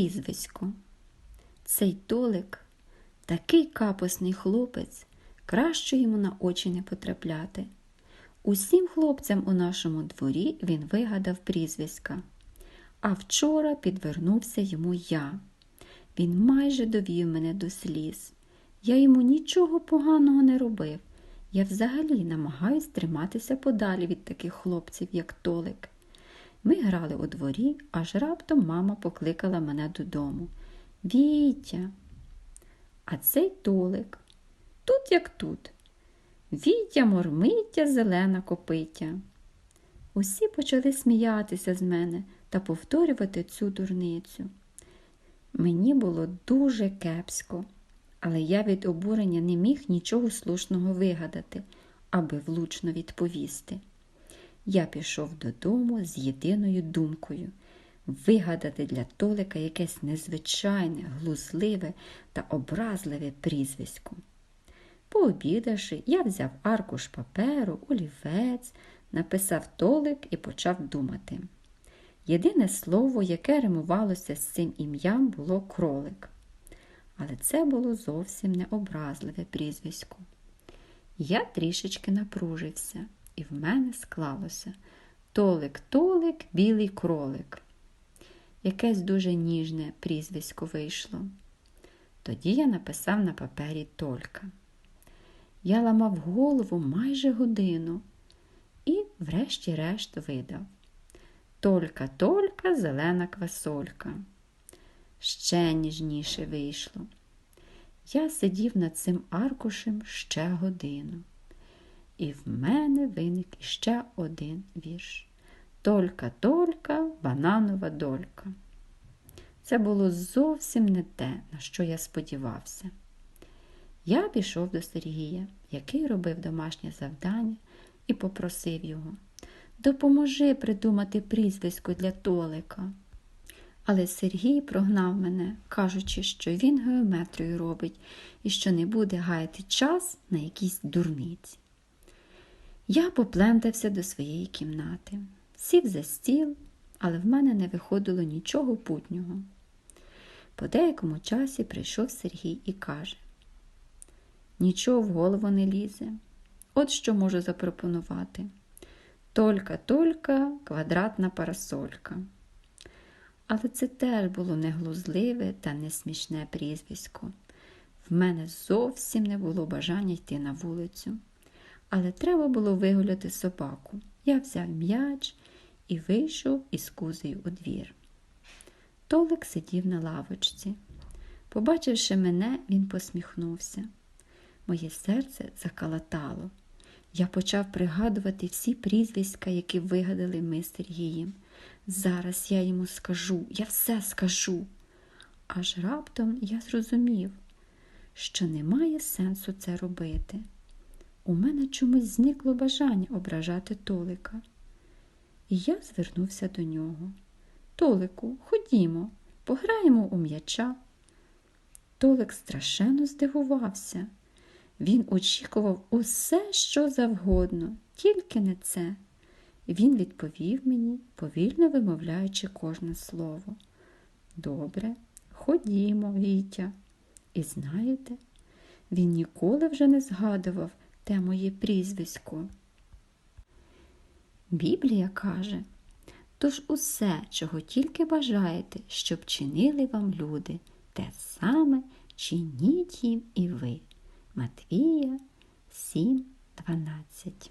прізвисько. Цей Толик такий капосний хлопець, краще йому на очі не потрапляти. Усім хлопцям у нашому дворі він вигадав прізвиська. А вчора підвернувся йому я. Він майже довів мене до сліз. Я йому нічого поганого не робив. Я взагалі намагаюсь триматися подалі від таких хлопців, як Толик. Ми грали у дворі, аж раптом мама покликала мене додому. Вітя. А цей Толик. Тут як тут. Вітя, мормиття, зелена копиття. Усі почали сміятися з мене та повторювати цю дурницю. Мені було дуже кепсько, але я від обурення не міг нічого слушного вигадати, аби влучно відповісти. Я пішов додому з єдиною думкою вигадати для Толика якесь незвичайне, глузливе та образливе прізвисько. Пообідавши, я взяв аркуш паперу, олівець, написав Толик і почав думати. Єдине слово, яке римувалося з цим ім'ям, було кролик. Але це було зовсім не образливе прізвисько. Я трішечки напружився, і в мене склалося Толик-толик, білий кролик. Якесь дуже ніжне прізвисько вийшло. Тоді я написав на папері Толька. Я ламав голову майже годину і, врешті-решт, видав. Толька, толька, зелена квасолька. Ще ніжніше вийшло. Я сидів над цим аркушем ще годину. І в мене виник іще один вірш. Толька, толька, бананова долька. Це було зовсім не те, на що я сподівався. Я пішов до Сергія, який робив домашнє завдання, і попросив його допоможи придумати прізвисько для Толика. Але Сергій прогнав мене, кажучи, що він геометрію робить і що не буде гаяти час на якісь дурниці. Я поплентався до своєї кімнати, сів за стіл, але в мене не виходило нічого путнього. По деякому часі прийшов Сергій і каже: Нічого в голову не лізе. От що можу запропонувати. Толька-толька, квадратна парасолька. Але це теж було не глузливе та не смішне прізвисько. В мене зовсім не було бажання йти на вулицю. Але треба було вигуляти собаку. Я взяв м'яч і вийшов із кузею у двір. Толик сидів на лавочці. Побачивши мене, він посміхнувся. Моє серце закалатало. Я почав пригадувати всі прізвиська, які вигадали ми з Сергієм. Зараз я йому скажу, я все скажу. Аж раптом я зрозумів, що немає сенсу це робити. У мене чомусь зникло бажання ображати Толика. І я звернувся до нього. Толику, ходімо, пограємо у м'яча. Толик страшенно здивувався. Він очікував усе, що завгодно, тільки не це. Він відповів мені, повільно вимовляючи кожне слово. Добре, ходімо, Вітя. І знаєте, він ніколи вже не згадував те моє прізвисько. Біблія каже, тож усе, чого тільки бажаєте, щоб чинили вам люди, те саме чиніть їм і ви. Матвія 7.12